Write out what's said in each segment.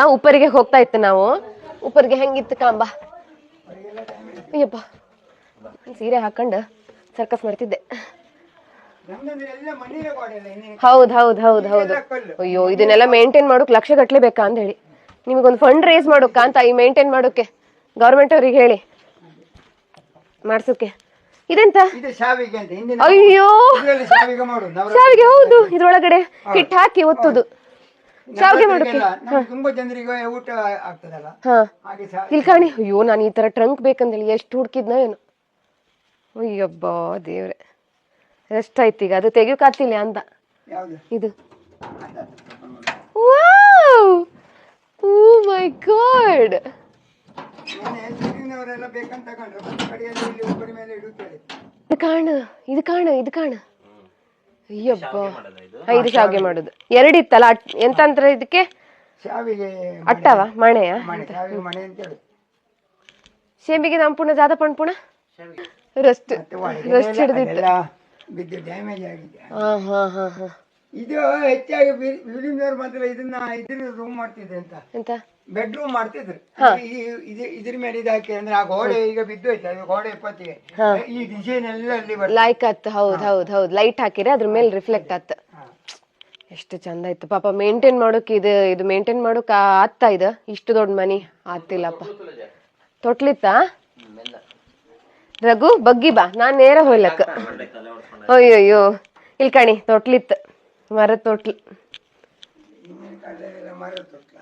ಆ, ಉಪ್ಪರಿಗೆ ಹೋಗ್ತಾ ಇತ್ತು ನಾವು. ಉಪ್ಪರಿಗೆ ಹೆಂಗಿತ್ತು ಕಾಂಬ? ಅಯ್ಯಪ್ಪ ಸೀರೆ ಹಾಕೊಂಡು ಸರ್ಕಸ್ ಮಾಡ್ತಿದ್ದೆ. ಹೌದ್ ಹೌದ್ ಹೌದ್ ಹೌದು. ಅಯ್ಯೋ ಇದನ್ನೆಲ್ಲ ಮೇಂಟೈನ್ ಮಾಡೋಕ್ ಲಕ್ಷ ಗಟ್ಲೆ ಬೇಕಾ ಅಂತ ಹೇಳಿ. ನಿಮಗೊಂದು ಫಂಡ್ ರೇಸ್ ಮಾಡೋಕ ಅಂತ ಈ ಮೇಂಟೈನ್ ಮಾಡೋಕೆ ಗೌರ್ಮೆಂಟ್ ಅವ್ರಿಗೆ ಹೇಳಿ. ಮಾಡ್ಸೋಕೆ ಇದೆಂತ? ಅಯ್ಯೋ ಶಾವಿಗೆ ಹೌದು. ಇದ್ರೊಳಗಡೆ ಹಿಟ್ಟು ಹಾಕಿ ಒತ್ತುದು. ಶಾವಿಗೆ ಮಾಡೋಕೆ ನಮ್ಗೆ ತುಂಬಾ ಜನರಿಗೆ ಊಟ ಆಗ್ತದಲ್ಲ. ಹಾ. ಹಾಗೆ ಶಾ- ಇಲ್ಲಿ ಕಾಣಿ. ಅಯ್ಯೋ ನಾನು ಈ ತರ ಟ್ರಂಕ್ ಬೇಕಂದೇಳಿ ಎಷ್ಟು ಹುಡುಕಿದ್ನ ಏನು. ಅಯ್ಯಬ್ಬ ದೇವ್ರೆ. ಎಷ್ಟಾಯ್ತು ಈಗ. ಅದು ತೆಗಿಯೋಕಾತಿಲ್ಲ ಅಂತ ಯಾವ್ದು? ಇದು. Oh my god! ಬೇಕಂತ ತಗೊಂಡ್ರು ಕಡೆಯಲ್ಲಿ ಇಲ್ಲಿ ಒಬ್ಬರ ಮೇಲೆ ಇಡುತ್ತೇವೆ. ಇದು ಕಾಣ. ಇದು ಕಾಣ. ಇದು ಕಾಣ. ಅಯ್ಯಬ್ಬ. ಐದು ಶಾವಿಗೆ ಮಾಡುದು. ಎರಡಿತ್ತಲ್ಲ ಅಟ್- ಎಂತ ಅಂತಾರೆ ಇದಕ್ಕೆ? ಶಾವಿಗೆ ಅಟ್ಟವ ಮಣೆಯ? ಮಣೆ ಶಾವಿಗೆ ಮಣೆ ಅಂತ ಹೇಳಿ ಶೇಂಬಿಗೆ ನಂಪುಣ ಜಾದ ಪಣ್ಪುಣ ರಸ್ಟ್ ಮತ್ತೆ ಒಳಗೆ ರಸ್ಟ್ ಹಿಡ್ದಿತ್ತು. ಅದೆಲ್ಲ ಬಿದ್ದು ಡ್ಯಾಮೇಜ್ ಆಗಿದೆ. ಹಾ ಹಾ ಹಾ ಹಾ. ಇದು ಹೆಚ್ಚಾಗಿ ಫಿಲಿಮ್ನವ್ರು ಮಾತ್ರ ಇದನ್ನ ಇದ್ರ ರೂಮ್ ಮಾಡ್ತಿದೆ ಅಂತ. ಎಂತ? ಬೆಡ್ರೂಮ್ ಮಾಡ್ತಿದ್ರು. ಇದ್ರ ಮೇಲೆ ಇದಾಕಿ ಅಂದ್ರೆ ಆ ಗೋಡೆ ಈಗ ಬಿದ್ದೋಯ್ತು ಅದು ಗೋಡೆ ಎಪ್ಪತ್ತಿಗೆ ಈ ಡಿಸೈನ್ ಎಲ್ಲ ಅಲ್ಲಿ ಲೈಕ್ ಆತ್ ಹೌದ್ ಹೌದ್ ಹೌದ್. ಲೈಟ್ ಹಾಕಿದ್ರೆ ಅದ್ರ ಮೇಲೆ ರಿಫ್ಲೆಕ್ಟ್ ಆತ್ ಎಷ್ಟು ಚಂದ ಇತ್ತು. ಪಾಪ ಮೇಂಟೈನ್ ಮಾಡೋಕೆ ಇದು ಇದು ಮೇಂಟೈನ್ ಮಾಡೋಕ್ ಆತ ಇದು. ಇಷ್ಟು ದೊಡ್ಡ ಮನಿ ಆತಿಲ್ಲಪ್ಪ ತೊಟ್ಲಿತ್ತಾ? ರಘು ಬಗ್ಗಿ ಬಾ. ನಾನು ನೇರ ಹೋಯ್ಲಕ್ಕ ಅಯ್ಯೋಯ್ಯೋ. ಇಲ್ಲಿ ಕಣಿ ತೊಟ್ಲಿತ್ತು ಮರ ತೊಟ್ಲು.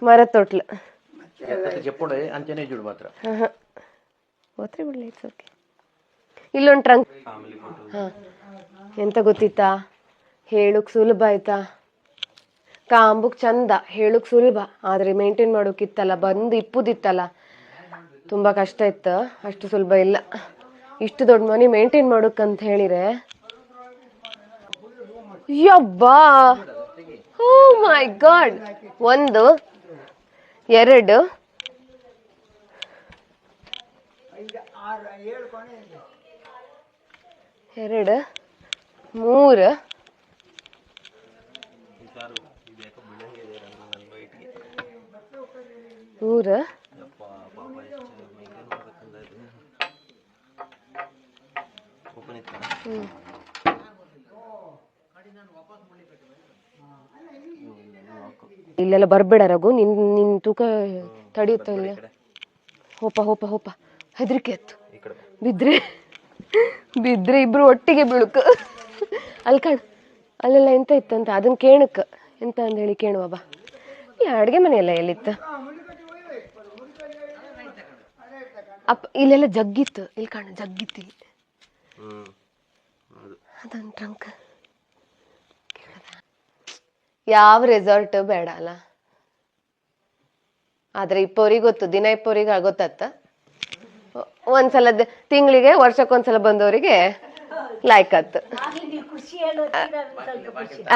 ಮರ ತೊಟ್ಲು. ಮರದ ತೊಟ್ಲು చెప్పుడు అంచనే చూడు మాత్రం ಓದ್ರಿ ಬಿಡ್ಲಿ ಇಟ್ಸ್ ಓಕೆ ಇಲ್ಲೊಂದು ಟ್ರಂಕ್ ಹಾ ಎಂತ ಗೊತ್ತಿತ್ತಾ ಹೇಳುಕ್ ಸುಲಭ ಆಯ್ತಾ ಕಾಂಬುಕ್ ಚಂದ ಹೇಳುಕ್ ಸುಲಭ ಆದ್ರೆ ಮೇಂಟೈನ್ ಮಾಡೋಕಿತ್ತಲ್ಲ ಬಂದು ಇಪ್ಪುದಿತ್ತಲ್ಲ ತುಂಬಾ ಕಷ್ಟ ಇತ್ತು ಅಷ್ಟು ಸುಲಭ ಇಲ್ಲ ಇಷ್ಟು ದೊಡ್ಡ ಮನೆ ಮೇಂಟೈನ್ ಮಾಡೋಕ್ಕಂತ ಹೇಳಿರೆ ಯಬ್ಬಾ ಓ ಮೈ ಗಾಡ್ ಒಂದು ಎರಡು. ಎರಡು. ಮೂರು. ಮೂರು. ಇಲ್ಲೆಲ್ಲ ಬರ್ಬೇಡ ರಘು ನಿನ್ ನಿನ್ ತೂಕ ತಡೆಯುತ್ತ ಇಲ್ಲ ಹೋಪ ಹೋಪ ಹೋಪ. ಹೆದರಿಕೆ ಆಯ್ತು ಬಿದ್ರೆ ಬಿದ್ರೆ ಇಬ್ರು ಒಟ್ಟಿಗೆ ಬೀಳುಕ. ಅಲ್ಲಿ ಕಾಣ್. ಅಲ್ಲೆಲ್ಲ ಎಂತ ಇತ್ತಂತ ಅದನ್ನ ಕೇಳಕ್ ಎಂತ ಅಂತ ಹೇಳಿ ಕೇಳುವ ಬಾ. ಈ ಅಡ್ಗೆ ಮನೆ ಎಲ್ಲ ಎಲ್ಲಿತ್ತ? ಅಪ್ಪ ಇಲ್ಲೆಲ್ಲ ಜಗ್ಗಿತ್ತು. ಇಲ್ಲಿ ಕಾಣ ಜಗ್ಗಿತ್ತು ಇಲ್ಲಿ. ಅದೊಂದು ಟ್ರಂಕ್ ಯಾವ ರೆಸಾರ್ಟ್ ಬೇಡ ಅಲ್ಲ. ಆದ್ರೆ ಇಪ್ಪವ್ರಿಗೆ ಗೊತ್ತು ದಿನ ಇಪ್ಪವ್ರಿಗೆ ಗೊತ್ತಾತ ಒಂದ್ಸಲ ತಿಂಗಳಿಗೆ ವರ್ಷಕ್ಕೊಂದ್ಸಲ ಬಂದವರಿಗೆ ಲೈಕ್ ಆತ್.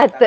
ಆತ್.